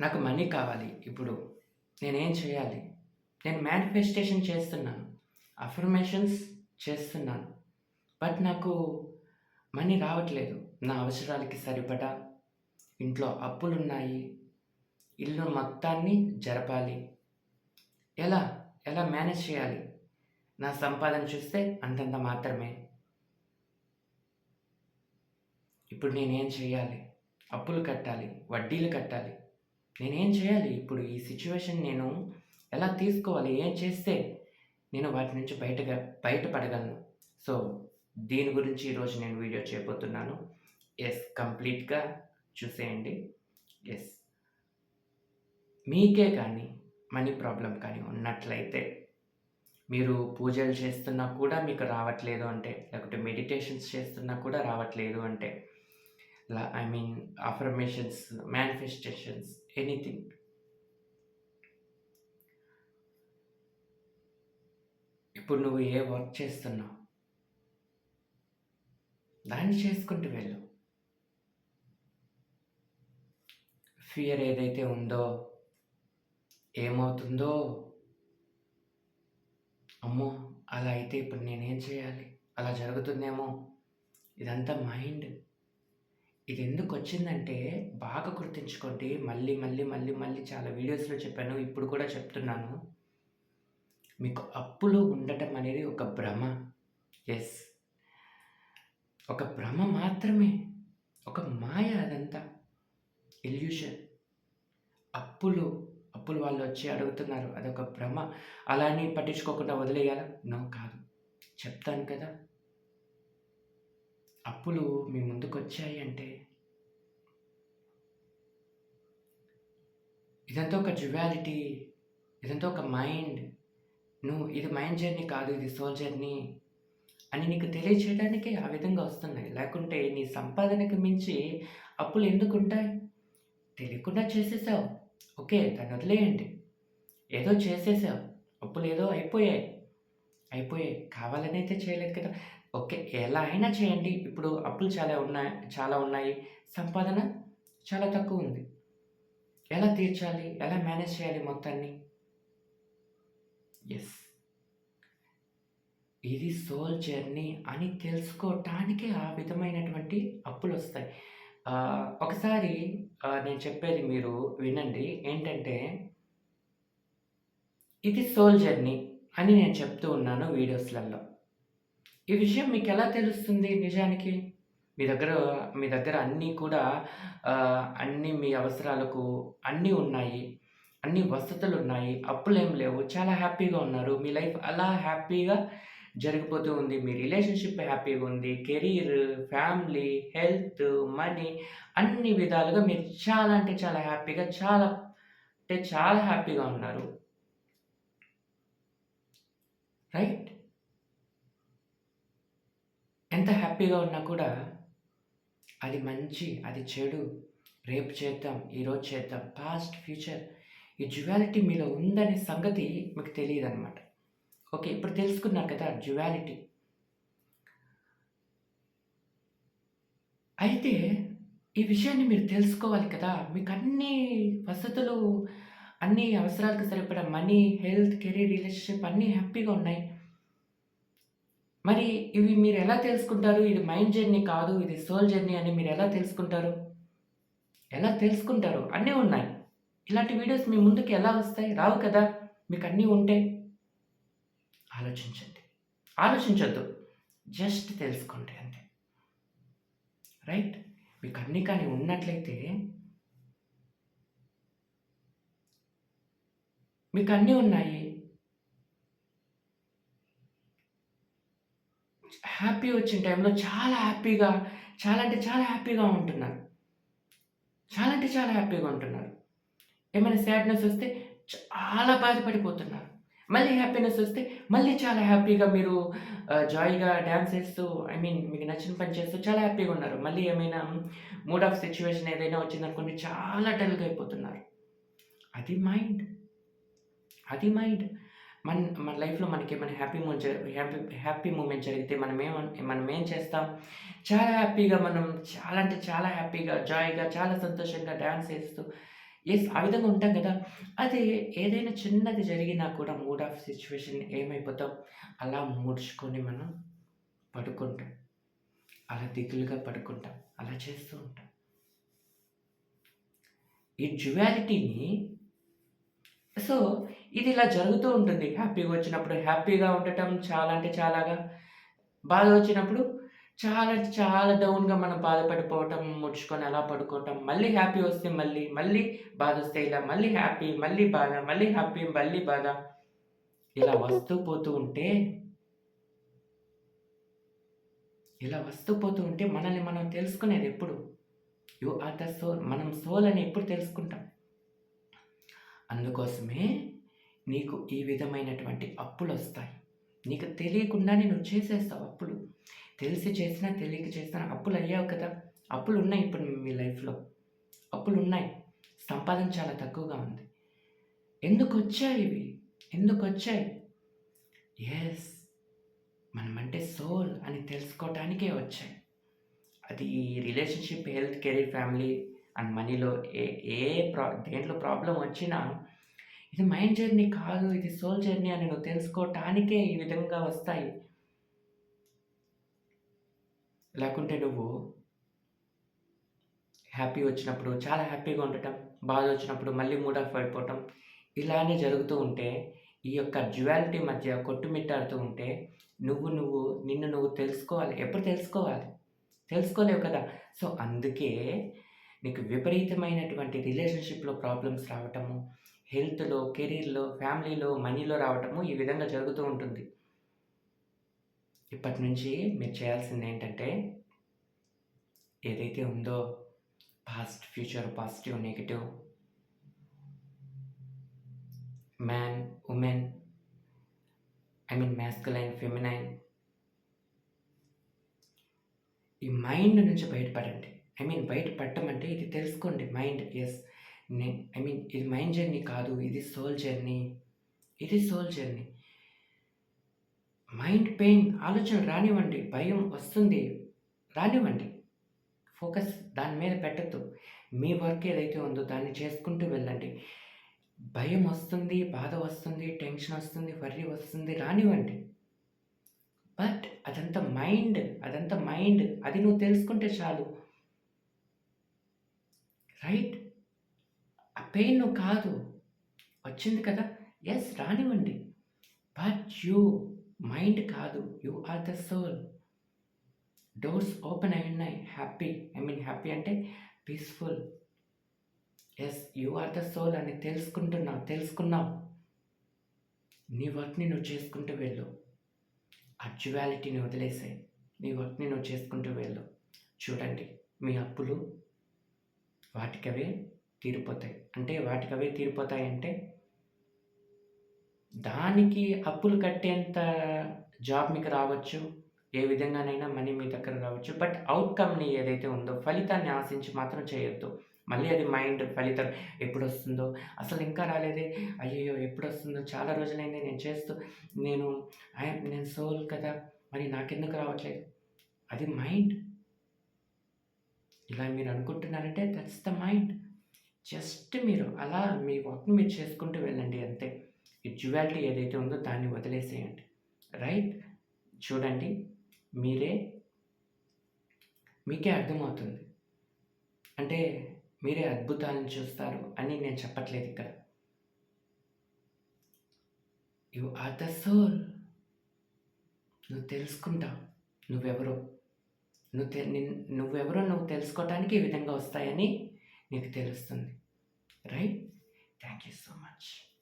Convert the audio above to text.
నాకు మనీ కావాలి ఇప్పుడు. నేనేం చేయాలి? నేను మేనిఫెస్టేషన్ చేస్తున్నాను. అఫర్మేషన్స్ చేస్తున్నాను. బట్ నాకు మనీ రావట్లేదు. నా అవసరాలకి సరిపడా ఇంట్లో అప్పులున్నాయి. ఇల్లు మొత్తాన్ని జరపాలి. ఎలా? ఎలా మేనేజ్ చేయాలి? నా సంపాదన చూస్తే అంతంత మాత్రమే. ఇప్పుడు నేనేం చేయాలి? అప్పులు కట్టాలి. వడ్డీలు కట్టాలి. నేనేం చేయాలి? ఇప్పుడు ఈ సిచ్యువేషన్ నేను ఎలా తీసుకోవాలి? ఏం చేస్తే నేను వాటి నుంచి బయటగా బయటపడగలను? సో దీని గురించి ఈరోజు నేను వీడియో చేయబోతున్నాను. ఎస్ కంప్లీట్గా చూసేయండి. ఎస్ మీకే కానీ మనీ ప్రాబ్లం కానీ ఉన్నట్లయితే మీరు పూజలు చేస్తున్నా కూడా మీకు రావట్లేదు అంటే లేకపోతే మెడిటేషన్స్ చేస్తున్నా కూడా రావట్లేదు అంటే I mean affirmations manifestations anything ఇప్పుడు నువ్వు ఏ వర్క్ చేస్తున్నావు? దాన్ని చేసుకుంటూ వెళ్ళు. ఫియర్ ఏదైతే ఉందో ఏమవుతుందో అమ్మో అలా అయితే ఇప్పుడు నేనేం చేయాలి? అలా జరుగుతుందేమో? ఇదంతా మైండ్ ఇది ఎందుకు వచ్చిందంటే బాగా గుర్తుంచుకోండి. మళ్ళీ మళ్ళీ మళ్ళీ మళ్ళీ చాలా వీడియోస్లో చెప్పాను. ఇప్పుడు కూడా చెప్తున్నాను. మీకు అప్పులు ఉండటం అనేది ఒక భ్రమ. ఎస్ ఒక భ్రమ మాత్రమే. ఒక మాయ అదంతా. ఇల్యూషన్ అప్పులు అప్పులు వాళ్ళు వచ్చి అడుగుతున్నారు. అదొక భ్రమ. అలా అని పట్టించుకోకుండా వదిలేయాలా? నో కాదు. చెప్తాను కదా. అప్పులు మీ ముందుకు వచ్చాయి అంటే? ఇదంతా ఒక జ్యువాలిటీ ఇదంతా ఒక మైండ్ నువ్వు ఇది మైండ్ జర్నీ కాదు ఇది సోల్ జర్నీ అని నీకు తెలియచేయడానికి ఆ విధంగా వస్తున్నాయి. లేకుంటే నీ సంపాదనకు మించి అప్పులు ఎందుకు ఉంటాయి తెలియకుండా చేసేసావు. ఓకే దాన్ని వదిలేయండి. ఏదో చేసేసావు. అప్పులు ఏదో అయిపోయాయి. అయిపోయాయి. కావాలని అయితే చేయలేదు కదా. ఓకే ఎలా అయినా చేయండి. ఇప్పుడు అప్పులు చాలా ఉన్నాయి చాలా ఉన్నాయి. సంపాదన చాలా తక్కువ ఉంది. ఎలా తీర్చాలి? ఎలా మేనేజ్ చేయాలి మొత్తాన్ని? ఎస్ ఇది సోల్ జర్నీ అని తెలుసుకోవటానికే ఆ విధమైనటువంటి అప్పులు వస్తాయి. ఒకసారి నేను చెప్పేది మీరు వినండి. ఏంటంటే ఇది సోల్ జర్నీ అని నేను చెప్తూ ఉన్నాను వీడియోస్లలో. ఈ విషయం మీకు ఎలా తెలుస్తుంది? నిజానికి మీ దగ్గర మీ దగ్గర అన్నీ కూడా అన్నీ మీ అవసరాలకు అన్నీ ఉన్నాయి. అన్ని వసతులు ఉన్నాయి. అప్పులేం లేవు. చాలా హ్యాపీగా ఉన్నారు. మీ లైఫ్ అలా హ్యాపీగా జరిగిపోతూ ఉంది. మీ రిలేషన్షిప్ హ్యాపీగా ఉంది. కెరీర్ ఫ్యామిలీ హెల్త్ మనీ అన్ని విధాలుగా మీరు చాలా అంటే చాలా హ్యాపీగా చాలా అంటే చాలా హ్యాపీగా ఉన్నారు. రైట్? ఎంత హ్యాపీగా ఉన్నా కూడా అది మంచి అది చెడు. రేపు చేద్దాం ఈరోజు చేద్దాం. పాస్ట్ ఫ్యూచర్ ఈ జ్యువాలిటీ మీలో ఉందనే సంగతి మీకు తెలియదు అనమాట ఓకే ఇప్పుడు తెలుసుకున్నారు కదా జ్యువాలిటీ అయితే ఈ విషయాన్ని మీరు తెలుసుకోవాలి కదా. మీకు అన్ని వసతులు అన్ని అవసరాలకు సరిపడా మనీ హెల్త్ కెరీర్ రిలేషన్షిప్ అన్నీ హ్యాపీగా ఉన్నాయి. మరి ఇవి మీరు ఎలా తెలుసుకుంటారు? ఇది మైండ్ జర్నీ కాదు ఇది సోల్ జర్నీ అని మీరు ఎలా తెలుసుకుంటారు? ఎలా తెలుసుకుంటారు? అన్నీ ఉన్నాయి. ఇలాంటి వీడియోస్ మీ ముందుకు ఎలా వస్తాయి? రావు కదా? మీకు అన్నీ ఉంటే ఆలోచించండి. ఆలోచించొద్దు. జస్ట్ తెలుసుకోండి అంతే. రైట్? మీకు అన్నీ కానీ ఉన్నట్లయితే మీకు అన్నీ ఉన్నాయి. హ్యాపీ వచ్చిన టైంలో చాలా హ్యాపీగా చాలా అంటే చాలా హ్యాపీగా ఉంటున్నారు. చాలా అంటే చాలా హ్యాపీగా ఉంటున్నారు. ఏమైనా సాడ్నెస్ వస్తే చాలా బాధపడిపోతున్నారు. మళ్ళీ హ్యాపీనెస్ వస్తే మళ్ళీ చాలా హ్యాపీగా మీరు జాయిగా డ్యాన్స్ చేస్తూ ఐ మీన్ మీకు నచ్చిన పని చేస్తూ చాలా హ్యాపీగా ఉన్నారు. మళ్ళీ ఏమైనా మూడ్ ఆఫ్ సిచ్యువేషన్ ఏదైనా వచ్చిందనుకోండి చాలా డల్గా అయిపోతున్నారు. అది మైండ్ అది మైండ్ మన మన లైఫ్లో మనకి ఏమైనా happy moment happy happy moment జరిగితే మనం ఏమ మనం ఏం చేస్తాం చాలా హ్యాపీగా మనం చాలా అంటే చాలా హ్యాపీగా జాయ్గా చాలా సంతోషంగా డ్యాన్స్ వేస్తూ ఎస్ ఆ విధంగా ఉంటాం కదా అదే ఏదైనా చిన్నది జరిగినా కూడా మూడ్ ఆఫ్ సిచ్యువేషన్ ఏమైపోతాం, అలా ముడుచుకొని మనం పడుకుంటాం. అలా దిగులుగా పడుకుంటాం. అలా చేస్తూ ఉంటాం. ఈ జ్యువాలిటీని సో, ఇది ఇలా జరుగుతూ ఉంటుంది. హ్యాపీగా వచ్చినప్పుడు హ్యాపీగా ఉండటం చాలా అంటే చాలాగా. బాధ వచ్చినప్పుడు చాలా అంటే చాలా డౌన్‌గా మనం బాధపడిపోవటం, ముడుచుకొని అలా పడుకోవటం. మళ్ళీ హ్యాపీ వస్తే మళ్ళీ, మళ్ళీ బాధ వస్తే ఇలా, మళ్ళీ హ్యాపీ, మళ్ళీ బాధ, మళ్ళీ హ్యాపీ, మళ్ళీ బాధ. ఇలా వస్తూ పోతూ ఉంటే ఇలా వస్తూ పోతూ ఉంటే మనల్ని మనం తెలుసుకునేది ఎప్పుడు? You are the soul. మనం సోల్ అని ఎప్పుడు తెలుసుకుంటాం? అందుకోసమే నీకు ఈ విధమైనటువంటి అప్పులు వస్తాయి నీకు తెలియకుండానే నువ్వు చేసేస్తావు అప్పులు. తెలిసి చేసినా, తెలియక చేసినా అప్పులయ్యావు కదా! అప్పులు ఉన్నాయి ఇప్పుడు మీ లైఫ్‌లో. అప్పులు ఉన్నాయి సంపాదన చాలా తక్కువగా ఉంది. ఎందుకు వచ్చాయి ఇవి? ఎందుకు వచ్చాయి ఎస్ మనమంటే సోల్ అని తెలుసుకోవటానికే వచ్చాయి. అది relationship, health, career, family and మనీలో ఏ ఏ ప్రా దేంట్లో ప్రాబ్లమ్ వచ్చినా ఇది మైండ్ జర్నీ కాదు. ఇది సోల్ జర్నీ అని నువ్వు తెలుసుకోవటానికే ఈ విధంగా వస్తాయి. లేకుంటే నువ్వు హ్యాపీ వచ్చినప్పుడు చాలా హ్యాపీగా ఉండటం, బాధ వచ్చినప్పుడు మళ్ళీ మూడ్ ఆఫ్ అయిపోవటం. ఇలానే జరుగుతూ ఉంటే ఈ యొక్క జ్యువాలిటీ మధ్య కొట్టుమిట్టాడుతూ ఉంటే నువ్వు నువ్వు నిన్ను నువ్వు తెలుసుకోవాలి. ఎప్పుడు తెలుసుకోవాలి? తెలుసుకోలేవు కదా! సో, అందుకే మీకు విపరీతమైనటువంటి రిలేషన్‌షిప్‌లో ప్రాబ్లమ్స్ రావటము, హెల్త్‌లో, కెరీర్‌లో, ఫ్యామిలీలో, మనీలో రావటము ఈ విధంగా జరుగుతూ ఉంటుంది. ఇప్పటి నుంచి మీరు చేయాల్సింది ఏంటంటే ఏదైతే ఉందో past, future, positive, negative man, woman I mean masculine feminine ఈ మైండ్ నుంచి బయటపడండి. ఐ మీన్ బయట పెట్టమంటే ఇది తెలుసుకోండి మైండ్ ఎస్ నే ఐ మీన్ ఇది మైండ్ జర్నీ కాదు. ఇది సోల్ జర్నీ. ఇది సోల్ జర్నీ. మైండ్ పెయిన్ ఆలోచనలు రానివ్వండి. భయం వస్తుంది. రానివ్వండి. ఫోకస్ దాని మీద పెట్టద్దు మీ వర్క్ ఏదైతే ఉందో దాన్ని చేసుకుంటూ వెళ్ళండి. భయం వస్తుంది, బాధ వస్తుంది, టెన్షన్ వస్తుంది, వర్రీ వస్తుంది రానివ్వండి. బట్ అదంతా మైండ్. అదంతా మైండ్. అది నువ్వు తెలుసుకుంటే చాలు. రైట్? ఆ పెయిన్ నువ్వు కాదు. వచ్చింది కదా! ఎస్ రానివ్వండి. బట్ యూ మైండ్ కాదు. You are the soul. Doors open అయి ఉన్నాయి హ్యాపీ ఐ మీన్ హ్యాపీ అంటే peaceful. Yes you are the soul అని తెలుసుకుంటున్నావు. తెలుసుకున్నావు. నీ వర్క్‌ని నువ్వు చేసుకుంటూ వెళ్ళు. ఆ డ్యుయాలిటీని నీ వర్క్‌ని నువ్వు చేసుకుంటూ వెళ్ళు. చూడండి మీ అప్పులు వాటికవే తీరిపోతాయి. అంటే వాటికవే తీరిపోతాయంటే దానికి అప్పులు కట్టేంత జాబ్ మీకు రావచ్చు. ఏ విధంగానైనా మనీ మీ దగ్గర రావచ్చు. బట్ అవుట్కమ్ని ఏదైతే ఉందో ఫలితాన్ని ఆశించి మాత్రం చేయొద్దు. మళ్ళీ అది మైండ్ ఫలితం ఎప్పుడు వస్తుందో అసలు ఇంకా రాలేదే, అయ్యో ఎప్పుడు వస్తుందో చాలా రోజులైంది నేను చేస్తూ నేను ఐ నేను సోల్ కదా! మరి నాకెందుకు రావట్లేదు? అది మైండ్. ఇలా మీరు అనుకుంటున్నారంటే దట్స్ ద మైండ్. జస్ట్ మీరు అలా మీ వర్క్‌ని మీరు చేసుకుంటూ వెళ్ళండి అంతే. ఈ డ్యుయాలిటీ ఏదైతే ఉందో దాన్ని వదిలేసేయండి. రైట్? చూడండి మీరే మీకే అర్థమవుతుంది. అంటే మీరే అద్భుతాలను చూస్తారు అని నేను చెప్పట్లేదు ఇక్కడ. You are the soul. నువ్వు తెలుసుకుంటావు. నువ్వెవరో. నువ్వు నువ్వెవరో నువ్వు తెలుసుకోవటానికి ఈ విధంగా వస్తాయని నీకు తెలుస్తుంది. Right? Thank you so much.